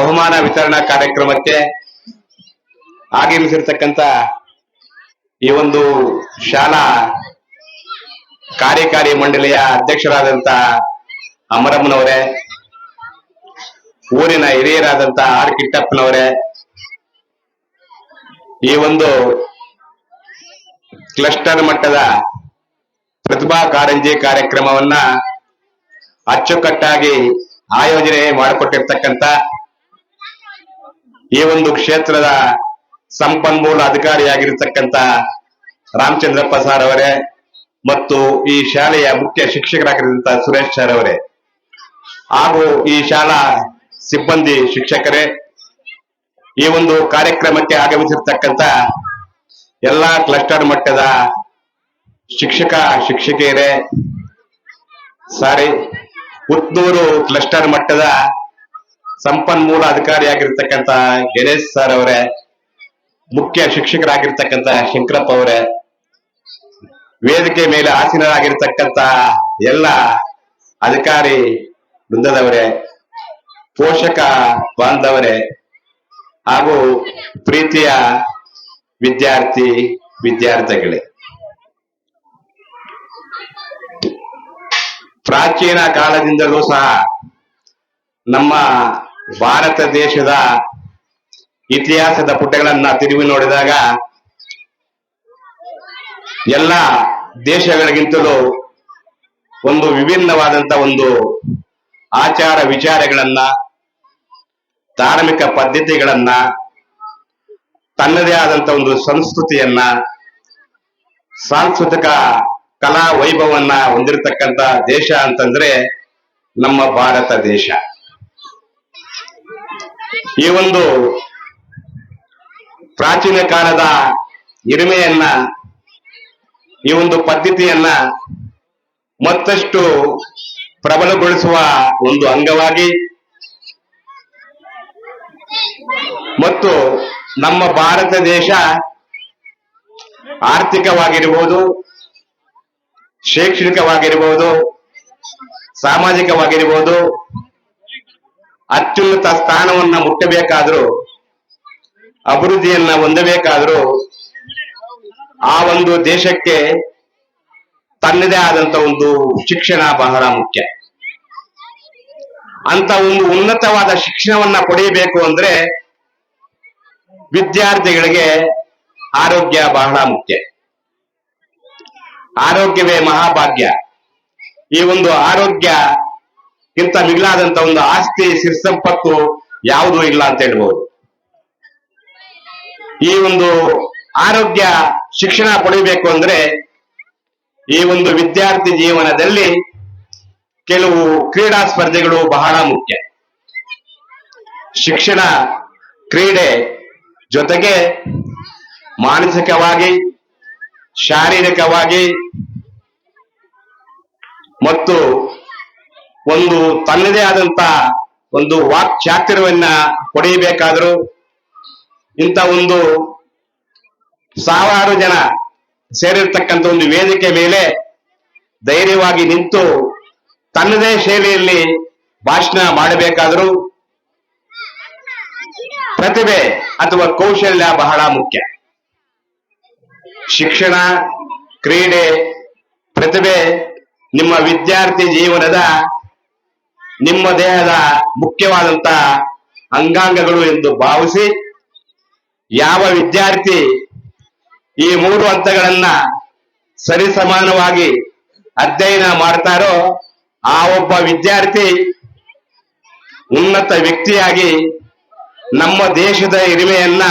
ಬಹುಮಾನ ವಿತರಣಾ ಕಾರ್ಯಕ್ರಮಕ್ಕೆ ಆಗಮಿಸಿರ್ತಕ್ಕಂತ ಈ ಒಂದು ಶಾಲಾ ಕಾರ್ಯಕಾರಿ ಮಂಡಳಿಯ ಅಧ್ಯಕ್ಷರಾದಂತ ಅಮರಮ್ಮನವರೇ, ಊರಿನ ಹಿರಿಯರಾದಂತ ಆರ್ ಕಿಟ್ಟಪ್ಪನವರೇ, ಈ ಒಂದು ಕ್ಲಸ್ಟರ್ ಮಟ್ಟದ ಪ್ರತಿಭಾ ಕಾರಂಜಿ ಕಾರ್ಯಕ್ರಮವನ್ನ ಅಚ್ಚುಕಟ್ಟಾಗಿ ಆಯೋಜನೆ ಮಾಡಿಕೊಟ್ಟಿರ್ತಕ್ಕಂತ ಈ ಒಂದು ಕ್ಷೇತ್ರದ ಸಂಪನ್ಮೂಲ ಅಧಿಕಾರಿಯಾಗಿರ್ತಕ್ಕಂತ ರಾಮಚಂದ್ರಪ್ಪ ಸಾರ್ ಅವರೇ ಮತ್ತು ಈ ಶಾಲೆಯ ಮುಖ್ಯ ಶಿಕ್ಷಕರಾಗಿರುವಂತಹ ಸುರೇಶ್ ಸರ್ ಅವರೇ ಹಾಗೂ ಈ ಶಾಲಾ ಸಿಬ್ಬಂದಿ ಶಿಕ್ಷಕರೇ, ಈ ಒಂದು ಕಾರ್ಯಕ್ರಮಕ್ಕೆ ಆಗಮಿಸಿರ್ತಕ್ಕಂತ ಎಲ್ಲಾ ಕ್ಲಸ್ಟರ್ ಮಟ್ಟದ ಶಿಕ್ಷಕ, ಶಿಕ್ಷಕಿಯರೇ, ಸಾರಿ ಪುತ್ತೂರು ಕ್ಲಸ್ಟರ್ ಮಟ್ಟದ ಸಂಪನ್ಮೂಲ ಅಧಿಕಾರಿಯಾಗಿರ್ತಕ್ಕಂತ ಗಣೇಶ್ ಸರ್ ಅವರೇ, ಮುಖ್ಯ ಶಿಕ್ಷಕರಾಗಿರ್ತಕ್ಕಂತ ಶಂಕರಪ್ಪ ಅವರೇ, ವೇದಿಕೆ ಮೇಲೆ ಆಸೀನರಾಗಿರ್ತಕ್ಕಂತ ಎಲ್ಲ ಅಧಿಕಾರಿ ವೃಂದದವರೇ, ಪೋಷಕ ಬಾಂಧವರೇ, ಹಾಗೂ ಪ್ರೀತಿಯ ವಿದ್ಯಾರ್ಥಿ ವಿದ್ಯಾರ್ಥಿಗಳೇ. ಪ್ರಾಚೀನ ಕಾಲದಿಂದಲೂ ಸಹ ನಮ್ಮ ಭಾರತ ದೇಶದ ಇತಿಹಾಸದ ಪುಟಗಳನ್ನ ತಿರುವಿ ನೋಡಿದಾಗ ಎಲ್ಲ ದೇಶಗಳಿಗಿಂತಲೂ ಒಂದು ವಿಭಿನ್ನವಾದಂತ ಒಂದು ಆಚಾರ ವಿಚಾರಗಳನ್ನ, ಧಾರ್ಮಿಕ ಪದ್ಧತಿಗಳನ್ನ, ತನ್ನದೇ ಆದಂತ ಒಂದು ಸಂಸ್ಕೃತಿಯನ್ನ, ಸಾಂಸ್ಕೃತಿಕ ಕಲಾ ವೈಭವವನ್ನ ಹೊಂದಿರತಕ್ಕಂತ ದೇಶ ಅಂತಂದ್ರೆ ನಮ್ಮ ಭಾರತ ದೇಶ. ಈ ಒಂದು ಪ್ರಾಚೀನ ಕಾಲದ ಹಿರಿಮೆಯನ್ನ ಈ ಒಂದು ಪದ್ಧತಿಯನ್ನ ಮತ್ತಷ್ಟು ಪ್ರಬಲಗೊಳಿಸುವ ಒಂದು ಅಂಗವಾಗಿ ಮತ್ತು ನಮ್ಮ ಭಾರತ ದೇಶ ಆರ್ಥಿಕವಾಗಿರ್ಬೋದು, ಶೈಕ್ಷಣಿಕವಾಗಿರ್ಬೋದು, ಸಾಮಾಜಿಕವಾಗಿರ್ಬೋದು ಅತ್ಯುನ್ನತ ಸ್ಥಾನವನ್ನ ಮುಟ್ಟಬೇಕಾದ್ರೂ, ಅಭಿವೃದ್ಧಿಯನ್ನ ಹೊಂದಬೇಕಾದ್ರೂ, ಆ ಒಂದು ದೇಶಕ್ಕೆ ತನ್ನದೇ ಆದಂತ ಒಂದು ಶಿಕ್ಷಣ ಬಹಳ ಮುಖ್ಯ. ಅಂತ ಒಂದು ಉನ್ನತವಾದ ಶಿಕ್ಷಣವನ್ನ ಪಡೆಯಬೇಕು ಅಂದ್ರೆ ವಿದ್ಯಾರ್ಥಿಗಳಿಗೆ ಆರೋಗ್ಯ ಬಹಳ ಮುಖ್ಯ. ಆರೋಗ್ಯವೇ ಮಹಾಭಾಗ್ಯ. ಈ ಒಂದು ಆರೋಗ್ಯ ಇಂತ ಮಿಗಿಲಾದಂತ ಒಂದು ಆಸ್ತಿ ಸಿರಿಸಂಪತ್ತು ಯಾವುದೂ ಇಲ್ಲ ಅಂತ ಹೇಳ್ಬಹುದು ಈ ಒಂದು ಆರೋಗ್ಯ ಶಿಕ್ಷಣ ಪಡಿಬೇಕು ಅಂದ್ರೆ ಈ ಒಂದು ವಿದ್ಯಾರ್ಥಿ ಜೀವನದಲ್ಲಿ ಕೆಲವು ಕ್ರೀಡಾ ಸ್ಪರ್ಧೆಗಳು ಬಹಳ ಮುಖ್ಯ. ಶಿಕ್ಷಣ ಕ್ರೀಡೆ ಜೊತೆಗೆ ಮಾನಸಿಕವಾಗಿ, ಶಾರೀರಿಕವಾಗಿ ಮತ್ತು ಒಂದು ತನ್ನದೇ ಆದಂತ ಒಂದು ವಾಕ್ ಚಾತುರ್ಯವನ್ನ ಪಡೆಯಬೇಕಾದರೂ ಇಂಥ ಒಂದು ಸಾವಿರಾರು ಜನ ಸೇರಿರ್ತಕ್ಕಂಥ ಒಂದು ವೇದಿಕೆ ಮೇಲೆ ಧೈರ್ಯವಾಗಿ ನಿಂತು ತನ್ನದೇ ಶೈಲಿಯಲ್ಲಿ ಭಾಷಣ ಮಾಡಬೇಕಾದರೂ ಪ್ರತಿಭೆ ಅಥವಾ ಕೌಶಲ್ಯ ಬಹಳ ಮುಖ್ಯ. ಶಿಕ್ಷಣ, ಕ್ರೀಡೆ, ಪ್ರತಿಭೆ ನಿಮ್ಮ ವಿದ್ಯಾರ್ಥಿ ಜೀವನದ ನಿಮ್ಮ ದೇಹದ ಮುಖ್ಯವಾದಂತ ಅಂಗಾಂಗಗಳು ಎಂದು ಭಾವಿಸಿ ಯಾವ ವಿದ್ಯಾರ್ಥಿ ಈ ಮೂರು ಹಂತಗಳನ್ನ ಸರಿಸಮಾನವಾಗಿ ಅಧ್ಯಯನ ಮಾಡ್ತಾರೋ ಆ ಒಬ್ಬ ವಿದ್ಯಾರ್ಥಿ ಉನ್ನತ ವ್ಯಕ್ತಿಯಾಗಿ ನಮ್ಮ ದೇಶದ ಹಿರಿಮೆಯನ್ನ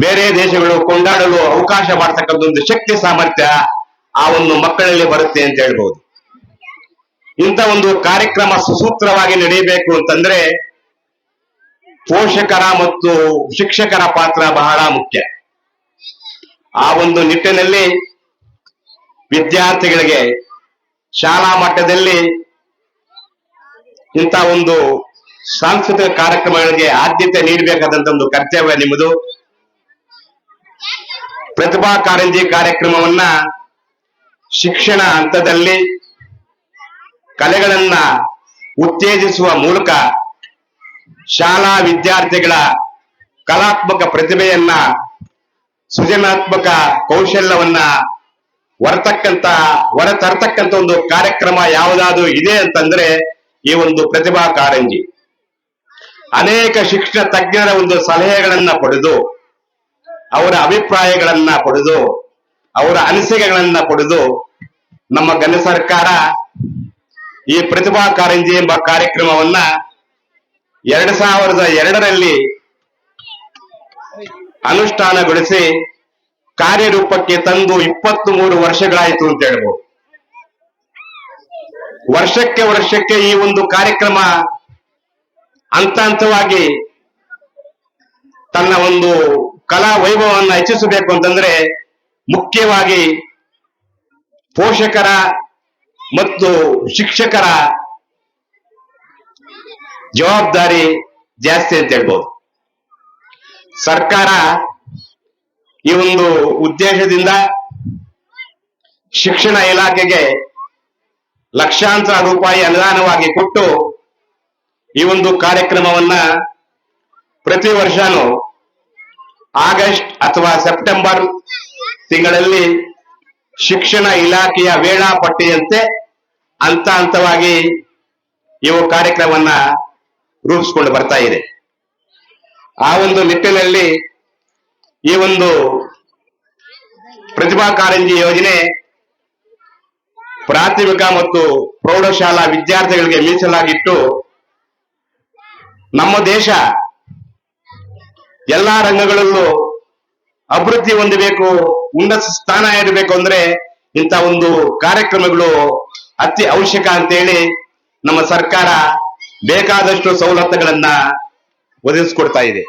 ಬೇರೆ ದೇಶಗಳು ಕೊಂಡಾಡಲು ಅವಕಾಶ ಮಾಡ್ತಕ್ಕಂಥ ಒಂದು ಶಕ್ತಿ ಸಾಮರ್ಥ್ಯ ಆ ಒಂದು ಮಕ್ಕಳಲ್ಲಿ ಬರುತ್ತೆ ಅಂತ ಹೇಳ್ಬೋದು. ಇಂಥ ಒಂದು ಕಾರ್ಯಕ್ರಮ ಸುಸೂತ್ರವಾಗಿ ನಡೆಯಬೇಕು ಅಂತಂದ್ರೆ ಪೋಷಕರ ಮತ್ತು ಶಿಕ್ಷಕರ ಪಾತ್ರ ಬಹಳ ಮುಖ್ಯ. ಆ ಒಂದು ನಿಟ್ಟಿನಲ್ಲಿ ವಿದ್ಯಾರ್ಥಿಗಳಿಗೆ ಶಾಲಾ ಮಟ್ಟದಲ್ಲಿ ಇಂಥ ಒಂದು ಸಾಂಸ್ಕೃತಿಕ ಕಾರ್ಯಕ್ರಮಗಳಿಗೆ ಆದ್ಯತೆ ನೀಡಬೇಕಾದಂತ ಒಂದು ಕರ್ತವ್ಯ ನಿಮ್ಮದು. ಪ್ರತಿಭಾ ಕಾರಂಜಿ ಕಾರ್ಯಕ್ರಮವನ್ನ ಶಿಕ್ಷಣ ಹಂತದಲ್ಲಿ ಕಲೆಗಳನ್ನ ಉತ್ತೇಜಿಸುವ ಮೂಲಕ ಶಾಲಾ ವಿದ್ಯಾರ್ಥಿಗಳ ಕಲಾತ್ಮಕ ಪ್ರತಿಭೆಯನ್ನ, ಸೃಜನಾತ್ಮಕ ಕೌಶಲ್ಯವನ್ನ ಹೊರತಕ್ಕಂತ ಹೊರತರ್ತಕ್ಕಂಥ ಒಂದು ಕಾರ್ಯಕ್ರಮ ಯಾವುದಾದ್ರೂ ಇದೆ ಅಂತಂದ್ರೆ ಈ ಒಂದು ಪ್ರತಿಭಾ ಕಾರಂಜಿ. ಅನೇಕ ಶಿಕ್ಷಣ ತಜ್ಞರ ಒಂದು ಸಲಹೆಗಳನ್ನ ಪಡೆದು, ಅವರ ಅಭಿಪ್ರಾಯಗಳನ್ನ ಪಡೆದು, ಅವರ ಅನಿಸಿಕೆಗಳನ್ನ ಪಡೆದು ನಮ್ಮ ಗಣ ಸರ್ಕಾರ ಈ ಪ್ರತಿಭಾ ಕಾರಂಜಿ ಎಂಬ ಕಾರ್ಯಕ್ರಮವನ್ನ ಎರಡ್ ಸಾವಿರದ ಎರಡರಲ್ಲಿ ಅನುಷ್ಠಾನಗೊಳಿಸಿ ಕಾರ್ಯರೂಪಕ್ಕೆ ತಂದು ಇಪ್ಪತ್ತ್ ಮೂರು ವರ್ಷಗಳಾಯಿತು ಅಂತ ಹೇಳ್ಬೋದು. ವರ್ಷಕ್ಕೆ ವರ್ಷಕ್ಕೆ ಈ ಒಂದು ಕಾರ್ಯಕ್ರಮ ಹಂತ ಹಂತವಾಗಿ ತನ್ನ ಒಂದು ಕಲಾ ವೈಭವವನ್ನು ಹೆಚ್ಚಿಸಬೇಕು ಅಂತಂದ್ರೆ ಮುಖ್ಯವಾಗಿ ಪೋಷಕರ ಮತ್ತು ಶಿಕ್ಷಕರ ಜವಾಬ್ದಾರಿ ಜಾಸ್ತಿ ಅಂತ ಹೇಳ್ಬೋದು. ಸರ್ಕಾರ ಈ ಒಂದು ಉದ್ದೇಶದಿಂದ ಶಿಕ್ಷಣ ಇಲಾಖೆಗೆ ಲಕ್ಷಾಂತರ ರೂಪಾಯಿ ಅನುದಾನವಾಗಿ ಕೊಟ್ಟು ಈ ಒಂದು ಕಾರ್ಯಕ್ರಮವನ್ನ ಪ್ರತಿ ವರ್ಷನೂ ಆಗಸ್ಟ್ ಅಥವಾ ಸೆಪ್ಟೆಂಬರ್ ತಿಂಗಳಲ್ಲಿ ಶಿಕ್ಷಣ ಇಲಾಖೆಯ ವೇಳಾಪಟ್ಟಿಯಂತೆ ಹಂತ ಹಂತವಾಗಿ ಇವು ಕಾರ್ಯಕ್ರಮವನ್ನ ರೂಪಿಸಿಕೊಂಡು ಬರ್ತಾ ಇದೆ. ಆ ಒಂದು ನಿಟ್ಟಿನಲ್ಲಿ ಈ ಒಂದು ಪ್ರತಿಭಾ ಕಾರಂಜಿ ಯೋಜನೆ ಪ್ರಾಥಮಿಕ ಮತ್ತು ಪ್ರೌಢಶಾಲಾ ವಿದ್ಯಾರ್ಥಿಗಳಿಗೆ ಮೀಸಲಾಗಿಟ್ಟು ನಮ್ಮ ದೇಶ ಎಲ್ಲಾ ರಂಗಗಳಲ್ಲೂ ಅಭಿವೃದ್ಧಿ ಹೊಂದಬೇಕು, ಉನ್ನತ ಸ್ಥಾನ ಇರಬೇಕು ಅಂದ್ರೆ ಇಂಥ ಒಂದು ಕಾರ್ಯಕ್ರಮಗಳು ಅತಿ ಅವಶ್ಯಕ ಅಂತೇಳಿ ನಮ್ಮ ಸರ್ಕಾರ ಬೇಕಾದಷ್ಟು ಸವಲತ್ತುಗಳನ್ನ ಒದಗಿಸ್ಕೊಡ್ತಾ ಇದೆ.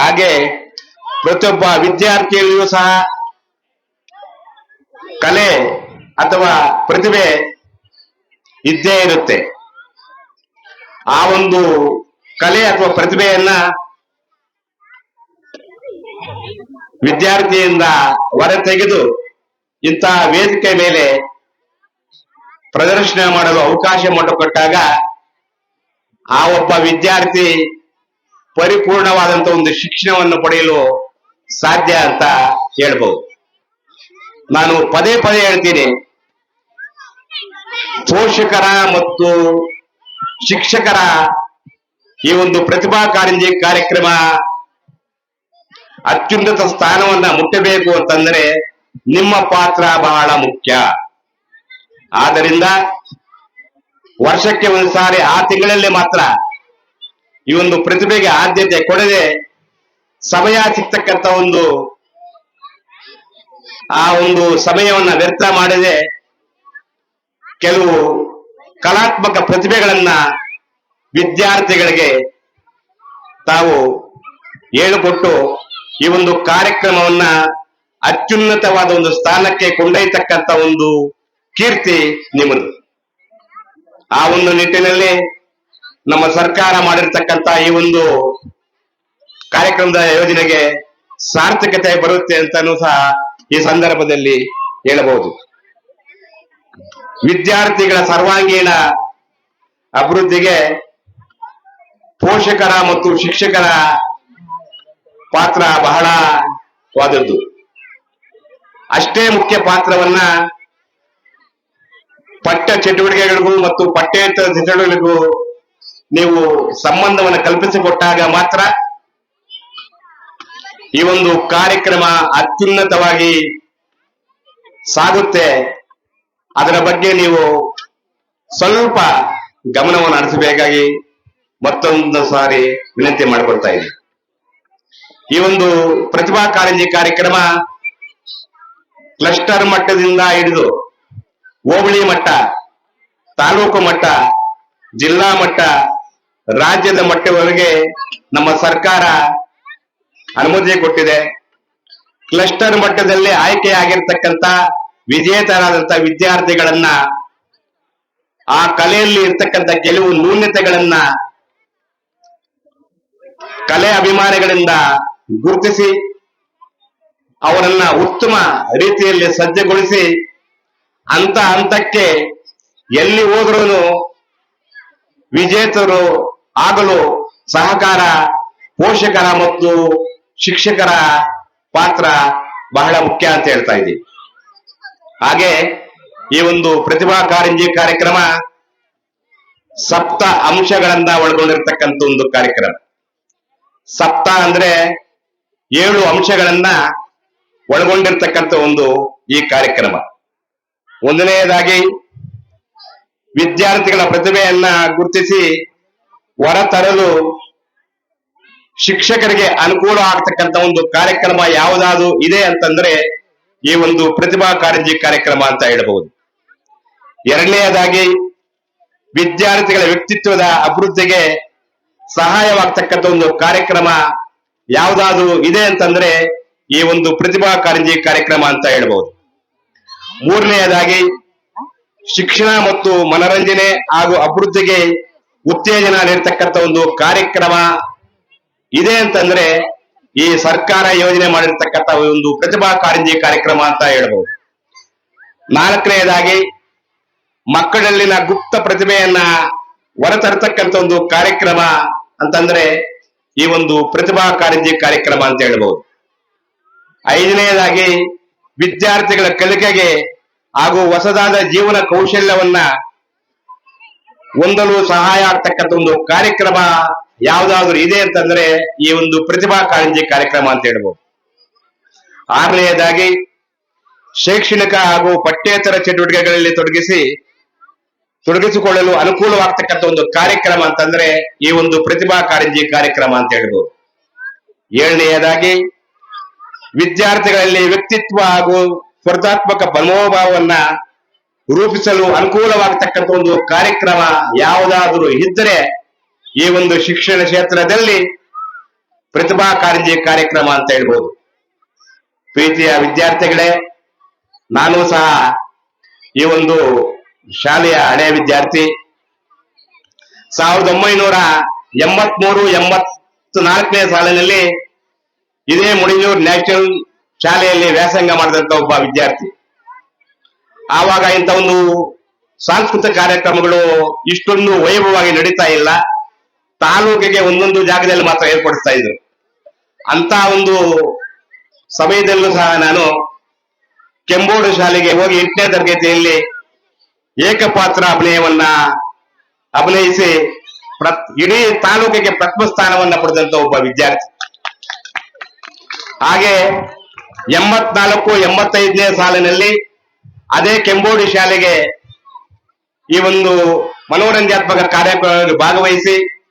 ಹಾಗೆ ಪ್ರತಿಯೊಬ್ಬ ವಿದ್ಯಾರ್ಥಿಯಲ್ಲಿಯೂ ಸಹ ಕಲೆ ಅಥವಾ ಪ್ರತಿಭೆ ಇದ್ದೇ ಇರುತ್ತೆ. ಆ ಒಂದು ಕಲೆ ಅಥವಾ ಪ್ರತಿಭೆಯನ್ನ ವಿದ್ಯಾರ್ಥಿಯಿಂದ ಹೊರತೆಗೆದು ಇಂತಹ ವೇದಿಕೆ ಮೇಲೆ ಪ್ರದರ್ಶನ ಮಾಡಲು ಅವಕಾಶ ಮಾಡಿಕೊಟ್ಟಾಗ ಆ ಒಬ್ಬ ವಿದ್ಯಾರ್ಥಿ ಪರಿಪೂರ್ಣವಾದಂತ ಒಂದು ಶಿಕ್ಷಣವನ್ನು ಪಡೆಯಲು ಸಾಧ್ಯ ಅಂತ ಹೇಳ್ಬಹುದು ನಾನು ಪದೇ ಪದೇ ಹೇಳ್ತೀನಿ. ಪೋಷಕರ ಮತ್ತು ಶಿಕ್ಷಕರ ಈ ಒಂದು ಪ್ರತಿಭಾ ಕಾರಂಜಿ ಕಾರ್ಯಕ್ರಮ ಅತ್ಯುನ್ನತ ಸ್ಥಾನವನ್ನ ಮುಟ್ಟಬೇಕು ಅಂತಂದ್ರೆ ನಿಮ್ಮ ಪಾತ್ರ ಬಹಳ ಮುಖ್ಯ. ಆದ್ದರಿಂದ ವರ್ಷಕ್ಕೆ ಒಂದು ಸಾರಿ ಆ ತಿಂಗಳಲ್ಲಿ ಮಾತ್ರ ಈ ಒಂದು ಪ್ರತಿಭೆಗೆ ಆದ್ಯತೆ ಕೊಡದೆ ಸಮಯ ಸಿಗ್ತಕ್ಕಂಥ ಒಂದು, ಆ ಒಂದು ಸಮಯವನ್ನ ವ್ಯರ್ಥ ಮಾಡದೆ ಕೆಲವು ಕಲಾತ್ಮಕ ಪ್ರತಿಭೆಗಳನ್ನ ವಿದ್ಯಾರ್ಥಿಗಳಿಗೆ ತಾವು ಹೇಳಿಕೊಟ್ಟು ಈ ಒಂದು ಕಾರ್ಯಕ್ರಮವನ್ನ ಅತ್ಯುನ್ನತವಾದ ಒಂದು ಸ್ಥಾನಕ್ಕೆ ಕೊಂಡೊಯ್ತಕ್ಕಂಥ ಒಂದು ಕೀರ್ತಿ ನಿಮ್ಮದು. ಆ ಒಂದು ನಿಟ್ಟಿನಲ್ಲಿ ನಮ್ಮ ಸರ್ಕಾರ ಮಾಡಿರ್ತಕ್ಕಂತ ಈ ಒಂದು ಕಾರ್ಯಕ್ರಮದ ಯೋಜನೆಗೆ ಸಾರ್ಥಕತೆ ಬರುತ್ತೆ ಅಂತಾನೂ ಸಹ ಈ ಸಂದರ್ಭದಲ್ಲಿ ಹೇಳಬಹುದು. ವಿದ್ಯಾರ್ಥಿಗಳ ಸರ್ವಾಂಗೀಣ ಅಭಿವೃದ್ಧಿಗೆ ಪೋಷಕರ ಮತ್ತು ಶಿಕ್ಷಕರ ಪಾತ್ರ ಬಹಳವಾದದ್ದು ಅಷ್ಟೇ ಮುಖ್ಯ ಪಾತ್ರವನ್ನ ಪಠ್ಯ ಚಟುವಟಿಕೆಗಳಿಗೂ ಮತ್ತು ಪಠ್ಯೇತರ ಚಟುವಟಿಕೆಗಳಿಗೂ ನೀವು ಸಂಬಂಧವನ್ನು ಕಲ್ಪಿಸಿಕೊಟ್ಟಾಗ ಮಾತ್ರ ಈ ಒಂದು ಕಾರ್ಯಕ್ರಮ ಅತ್ಯುನ್ನತವಾಗಿ ಸಾಗುತ್ತೆ. ಅದರ ಬಗ್ಗೆ ನೀವು ಸ್ವಲ್ಪ ಗಮನವನ್ನು ಹರಿಸಬೇಕಾಗಿ ಮತ್ತೊಂದು ಸಾರಿ ವಿನಂತಿ ಮಾಡಿಕೊಳ್ತಾ ಇದ್ದೀನಿ. ಈ ಒಂದು ಪ್ರತಿಭಾ ಕಾರಂಜಿ ಕಾರ್ಯಕ್ರಮ ಕ್ಲಸ್ಟರ್ ಮಟ್ಟದಿಂದ ಹಿಡಿದು ಹೋಬಳಿ ಮಟ್ಟ, ತಾಲೂಕು ಮಟ್ಟ, ಜಿಲ್ಲಾ ಮಟ್ಟ, ರಾಜ್ಯದ ಮಟ್ಟವರೆಗೆ ನಮ್ಮ ಸರ್ಕಾರ ಅನುಮತಿ ಕೊಟ್ಟಿದೆ. ಕ್ಲಸ್ಟರ್ ಮಟ್ಟದಲ್ಲಿ ಆಯ್ಕೆಯಾಗಿರ್ತಕ್ಕಂಥ ವಿಜೇತರಾದಂತ ವಿದ್ಯಾರ್ಥಿಗಳನ್ನ, ಆ ಕಲೆಯಲ್ಲಿ ಇರ್ತಕ್ಕಂಥ ಕೆಲವು ನ್ಯೂನ್ಯತೆಗಳನ್ನ ಕಲೆ ಅಭಿಮಾನಿಗಳಿಂದ ಗುರುತಿಸಿ, ಅವರನ್ನ ಉತ್ತಮ ರೀತಿಯಲ್ಲಿ ಸಜ್ಜುಗೊಳಿಸಿ ಹಂತ ಹಂತಕ್ಕೆ ಎಲ್ಲಿ ಹೋದ್ರೂ ವಿಜೇತರು ಆಗಲು ಸಹಕಾರ ಪೋಷಕರ ಮತ್ತು ಶಿಕ್ಷಕರ ಪಾತ್ರ ಬಹಳ ಮುಖ್ಯ ಅಂತ ಹೇಳ್ತಾ ಇದ್ದೀವಿ ಹಾಗೆ ಈ ಒಂದು ಪ್ರತಿಭಾ ಕಾರಂಜಿ ಕಾರ್ಯಕ್ರಮ ಸಪ್ತ ಅಂಶಗಳನ್ನ ಒಳಗೊಂಡಿರ್ತಕ್ಕಂಥ ಒಂದು ಕಾರ್ಯಕ್ರಮ. ಸಪ್ತ ಅಂದ್ರೆ ಏಳು ಅಂಶಗಳನ್ನ ಒಳಗೊಂಡಿರ್ತಕ್ಕಂಥ ಒಂದು ಈ ಕಾರ್ಯಕ್ರಮ. ಒಂದನೆಯದಾಗಿ ವಿದ್ಯಾರ್ಥಿಗಳ ಪ್ರತಿಭೆಯನ್ನ ಗುರುತಿಸಿ ಹೊರತರಲು ಶಿಕ್ಷಕರಿಗೆ ಅನುಕೂಲ ಆಗ್ತಕ್ಕಂಥ ಒಂದು ಕಾರ್ಯಕ್ರಮ ಯಾವುದಾದ್ರು ಇದೆ ಅಂತಂದ್ರೆ ಈ ಒಂದು ಪ್ರತಿಭಾ ಕಾರಂಜಿ ಕಾರ್ಯಕ್ರಮ ಅಂತ ಹೇಳಬಹುದು. ಎರಡನೆಯದಾಗಿ ವಿದ್ಯಾರ್ಥಿಗಳ ವ್ಯಕ್ತಿತ್ವದ ಅಭಿವೃದ್ಧಿಗೆ ಸಹಾಯವಾಗ್ತಕ್ಕಂಥ ಒಂದು ಕಾರ್ಯಕ್ರಮ ಯಾವುದಾದ್ರು ಇದೆ ಅಂತಂದ್ರೆ ಈ ಒಂದು ಪ್ರತಿಭಾ ಕಾರಂಜಿ ಕಾರ್ಯಕ್ರಮ ಅಂತ ಹೇಳ್ಬಹುದು. ಮೂರನೆಯದಾಗಿ ಶಿಕ್ಷಣ ಮತ್ತು ಮನರಂಜನೆ ಹಾಗೂ ಅಭಿವೃದ್ಧಿಗೆ ಉತ್ತೇಜನ ನೀಡತಕ್ಕಂಥ ಒಂದು ಕಾರ್ಯಕ್ರಮ ಇದೆ ಅಂತಂದ್ರೆ ಈ ಸರ್ಕಾರ ಯೋಜನೆ ಮಾಡಿರ್ತಕ್ಕಂಥ ಒಂದು ಪ್ರತಿಭಾ ಕಾರಂಜಿ ಕಾರ್ಯಕ್ರಮ ಅಂತ ಹೇಳ್ಬಹುದು ನಾಲ್ಕನೆಯದಾಗಿ ಮಕ್ಕಳಲ್ಲಿನ ಗುಪ್ತ ಪ್ರತಿಭೆಯನ್ನ ಹೊರತರತಕ್ಕಂಥ ಒಂದು ಕಾರ್ಯಕ್ರಮ ಅಂತಂದ್ರೆ ಈ ಒಂದು ಪ್ರತಿಭಾ ಕಾರಂಜಿ ಕಾರ್ಯಕ್ರಮ ಅಂತ ಹೇಳ್ಬಹುದು ಐದನೆಯದಾಗಿ ವಿದ್ಯಾರ್ಥಿಗಳ ಕಲಿಕೆಗೆ ಹಾಗೂ ಹೊಸದಾದ ಜೀವನ ಕೌಶಲ್ಯವನ್ನ ಹೊಂದಲು ಸಹಾಯ ಆಗ್ತಕ್ಕಂಥ ಒಂದು ಕಾರ್ಯಕ್ರಮ ಯಾವ್ದಾದ್ರು ಇದೆ ಅಂತಂದ್ರೆ ಈ ಒಂದು ಪ್ರತಿಭಾ ಕಾರಂಜಿ ಕಾರ್ಯಕ್ರಮ ಅಂತ ಹೇಳ್ಬೋದು. ಆರನೆಯದಾಗಿ ಶೈಕ್ಷಣಿಕ ಹಾಗೂ ಪಠ್ಯೇತರ ಚಟುವಟಿಕೆಗಳಲ್ಲಿ ತೊಡಗಿಸಿ, ತೊಡಗಿಸಿಕೊಳ್ಳಲು ಅನುಕೂಲವಾಗ್ತಕ್ಕಂಥ ಒಂದು ಕಾರ್ಯಕ್ರಮ ಅಂತಂದ್ರೆ ಈ ಒಂದು ಪ್ರತಿಭಾ ಕಾರಂಜಿ ಕಾರ್ಯಕ್ರಮ ಅಂತ ಹೇಳ್ಬೋದು. ಏಳನೆಯದಾಗಿ ವಿದ್ಯಾರ್ಥಿಗಳಲ್ಲಿ ವ್ಯಕ್ತಿತ್ವ ಹಾಗೂ ಸ್ಪರ್ಧಾತ್ಮಕ ಮನೋಭಾವವನ್ನ ರೂಪಿಸಲು ಅನುಕೂಲವಾಗತಕ್ಕಂಥ ಒಂದು ಕಾರ್ಯಕ್ರಮ ಯಾವುದಾದರೂ ಇದ್ದರೆ ಈ ಒಂದು ಶಿಕ್ಷಣ ಕ್ಷೇತ್ರದಲ್ಲಿ ಪ್ರತಿಭಾ ಕಾರಂಜಿ ಕಾರ್ಯಕ್ರಮ ಅಂತ ಹೇಳ್ಬೋದು. ಪ್ರೀತಿಯ ವಿದ್ಯಾರ್ಥಿಗಳೇ, ನಾನು ಸಹ ಈ ಒಂದು ಶಾಲೆಯ ಹಳೆಯ ವಿದ್ಯಾರ್ಥಿ. ಸಾವಿರದ ಒಂಬೈನೂರ ಎಂಬತ್ಮೂರು ಎಂಬತ್ ನಾಲ್ಕನೇ ಸಾಲಿನಲ್ಲಿ ಇದೇ ಮುಡಿಯೂರು ನ್ಯಾಷನಲ್ ಶಾಲೆಯಲ್ಲಿ ವ್ಯಾಸಂಗ ಮಾಡಿದಂತ ಒಬ್ಬ ವಿದ್ಯಾರ್ಥಿ. ಆವಾಗ ಇಂಥ ಒಂದು ಸಾಂಸ್ಕೃತಿಕ ಕಾರ್ಯಕ್ರಮಗಳು ಇಷ್ಟೊಂದು ವೈಭವವಾಗಿ ನಡೀತಾ ಇಲ್ಲ. ತಾಲೂಕಿಗೆ ಒಂದೊಂದು ಜಾಗದಲ್ಲಿ ಮಾತ್ರ ಏರ್ಪಡಿಸ್ತಾ ಇದ್ರು. ಅಂತ ಒಂದು ಸಮಯದಲ್ಲೂ ಸಹ ನಾನು ಕೆಂಬೋಡು ಶಾಲೆಗೆ ಹೋಗಿ ಎಂಟನೇ ತರಗತಿಯಲ್ಲಿ ಏಕಪಾತ್ರ ಅಭಿನಯವನ್ನ ಅಭಿನಯಿಸಿ ಪ್ರತ್- ಇಡೀ ತಾಲೂಕಿಗೆ ಪ್ರಥಮ ಸ್ಥಾನವನ್ನ ಪಡೆದಂತ ಒಬ್ಬ ವಿದ್ಯಾರ್ಥಿ. ಹಾಗೆ ಎಂಬತ್ನಾಲ್ಕು, ಎಂಬತ್ತೈದನೇ ಸಾಲಿನಲ್ಲಿ ಅದೇ ಕೆಂಬೋಡಿ ಶಾಲೆಗೆ ಈ ಒಂದು ಮನೋರಂಜನಾತ್ಮಕ ಕಾರ್ಯಕ್ರಮದಲ್ಲಿ ಭಾಗವಹಿಸಿ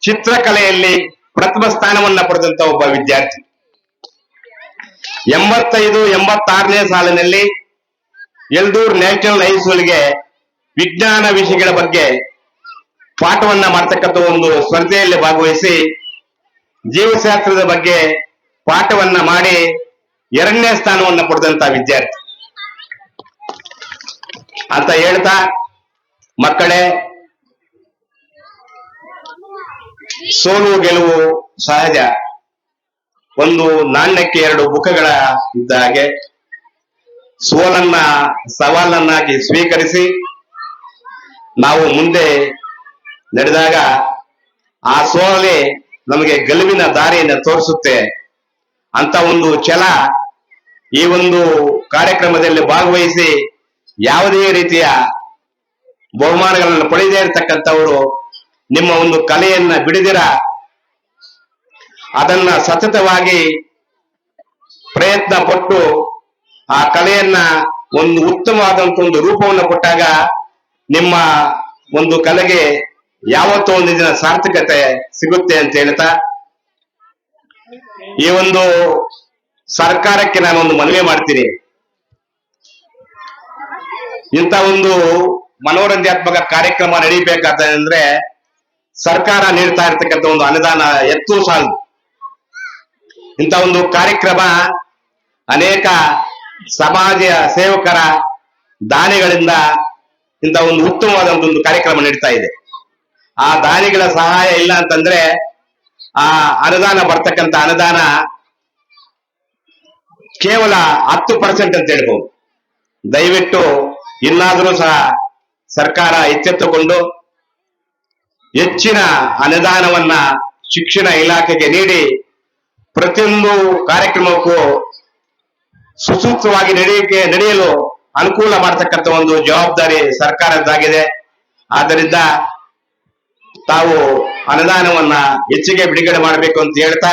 ಚಿತ್ರಕಲೆಯಲ್ಲಿ ಪ್ರಥಮ ಸ್ಥಾನವನ್ನ ಪಡೆದಂತ ಒಬ್ಬ ವಿದ್ಯಾರ್ಥಿ. ಎಂಬತ್ತೈದು, ಎಂಬತ್ತಾರನೇ ಸಾಲಿನಲ್ಲಿ ಎಲ್ದೂರ್ ನ್ಯಾಷನಲ್ ಹೈಸ್ಕೂಲ್ಗೆ ವಿಜ್ಞಾನ ವಿಷಯಗಳ ಬಗ್ಗೆ ಪಾಠವನ್ನ ಮಾಡ್ತಕ್ಕಂಥ ಒಂದು ಸ್ಪರ್ಧೆಯಲ್ಲಿ ಭಾಗವಹಿಸಿ ಜೀವಶಾಸ್ತ್ರದ ಬಗ್ಗೆ ಪಾಠವನ್ನ ಮಾಡಿ ಎರಡನೇ ಸ್ಥಾನವನ್ನ ಪಡೆದಂತ ವಿದ್ಯಾರ್ಥಿ. ಅಂತ ಹೇಳ್ತಾ, ಮಕ್ಕಳೇ, ಸೋಲು ಗೆಲುವು ಸಹಜ. ಒಂದು ನಾಣ್ಯಕ್ಕೆ ಎರಡು ಮುಖಗಳ ಇದ್ದ ಹಾಗೆ, ಸೋಲನ್ನ ಸವಾಲನ್ನಾಗಿ ಸ್ವೀಕರಿಸಿ, ನಾವು ಮುಂದೆ ನಡೆದಾಗ ಆ ಸೋಲೇ ನಮಗೆ ಗೆಲುವಿನ ದಾರಿಯನ್ನು ತೋರಿಸುತ್ತೆ ಅಂತ ಒಂದು ಛಲ ಈ ಒಂದು ಕಾರ್ಯಕ್ರಮದಲ್ಲಿ ಭಾಗವಹಿಸಿ ಯಾವುದೇ ರೀತಿಯ ಬಹುಮಾನಗಳನ್ನು ಪಡೆಯದೇ ಇರತಕ್ಕಂಥವರು ನಿಮ್ಮ ಒಂದು ಕಲೆಯನ್ನ ಬಿಡದಿರ, ಅದನ್ನ ಸತತವಾಗಿ ಪ್ರಯತ್ನ ಪಟ್ಟು ಆ ಕಲೆಯನ್ನ ಒಂದು ಉತ್ತಮವಾದಂತ ಒಂದು ರೂಪವನ್ನು ಕೊಟ್ಟಾಗ ನಿಮ್ಮ ಒಂದು ಕಲೆಗೆ ಯಾವತ್ತೋ ಒಂದು ದಿನ ಸಾರ್ಥಕತೆ ಸಿಗುತ್ತೆ ಅಂತ ಹೇಳ್ತಾ, ಈ ಒಂದು ಸರ್ಕಾರಕ್ಕೆ ನಾನು ಒಂದು ಮನವಿ ಮಾಡ್ತೀನಿ. ಇಂಥ ಒಂದು ಮನೋರಂಜನಾತ್ಮಕ ಕಾರ್ಯಕ್ರಮ ನಡೀಬೇಕಾದ್ರೆ ಸರ್ಕಾರ ನೀಡ್ತಾ ಇರ್ತಕ್ಕಂಥ ಒಂದು ಅನುದಾನ ಎತ್ತು ಸಾಲದು ಇಂಥ ಒಂದು ಕಾರ್ಯಕ್ರಮ ಅನೇಕ ಸಮಾಜ ಸೇವಕರ ದಾನಿಗಳಿಂದ ಇಂಥ ಒಂದು ಉತ್ತಮವಾದ ಒಂದು ಕಾರ್ಯಕ್ರಮ ನಡೀತಾ ಇದೆ. ಆ ದಾನಿಗಳ ಸಹಾಯ ಇಲ್ಲ ಅಂತಂದ್ರೆ ಆ ಅನುದಾನ ಬರ್ತಕ್ಕಂಥ ಅನುದಾನ ಕೇವಲ ಹತ್ತು ಪರ್ಸೆಂಟ್ ಅಂತ ಹೇಳ್ಬೋದು. ದಯವಿಟ್ಟು ಇನ್ನಾದರೂ ಸಹ ಸರ್ಕಾರ ಎಚ್ಚೆತ್ತುಕೊಂಡು ಹೆಚ್ಚಿನ ಅನುದಾನವನ್ನ ಶಿಕ್ಷಣ ಇಲಾಖೆಗೆ ನೀಡಿ ಪ್ರತಿಯೊಂದು ಕಾರ್ಯಕ್ರಮಕ್ಕೂ ಸುಸೂತ್ರವಾಗಿ ನಡೆಯಕ್ಕೆ ನಡೆಯಲು ಅನುಕೂಲ ಮಾಡತಕ್ಕಂಥ ಒಂದು ಜವಾಬ್ದಾರಿ ಸರ್ಕಾರದ್ದಾಗಿದೆ. ಆದ್ದರಿಂದ ತಾವು ಅನುದಾನವನ್ನ ಹೆಚ್ಚಿಗೆ ಬಿಡುಗಡೆ ಮಾಡಬೇಕು ಅಂತ ಹೇಳ್ತಾ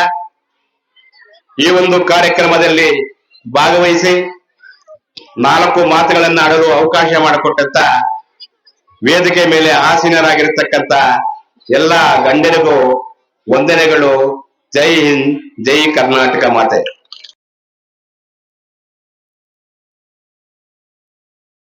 ಈ ಒಂದು ಕಾರ್ಯಕ್ರಮದಲ್ಲಿ ಭಾಗವಹಿಸಿ ನಾಲ್ಕು ಮಾತುಗಳನ್ನ ಆಡಲು ಅವಕಾಶ ಮಾಡಿಕೊಟ್ಟಂತ ವೇದಿಕೆ ಮೇಲೆ ಆಸೀನರಾಗಿರ್ತಕ್ಕಂಥ ಎಲ್ಲ ಗಣ್ಯರಿಗೂ ವಂದನೆಗಳು. ಜೈ ಹಿಂದ್, ಜೈ ಕರ್ನಾಟಕ ಮಾತೆ.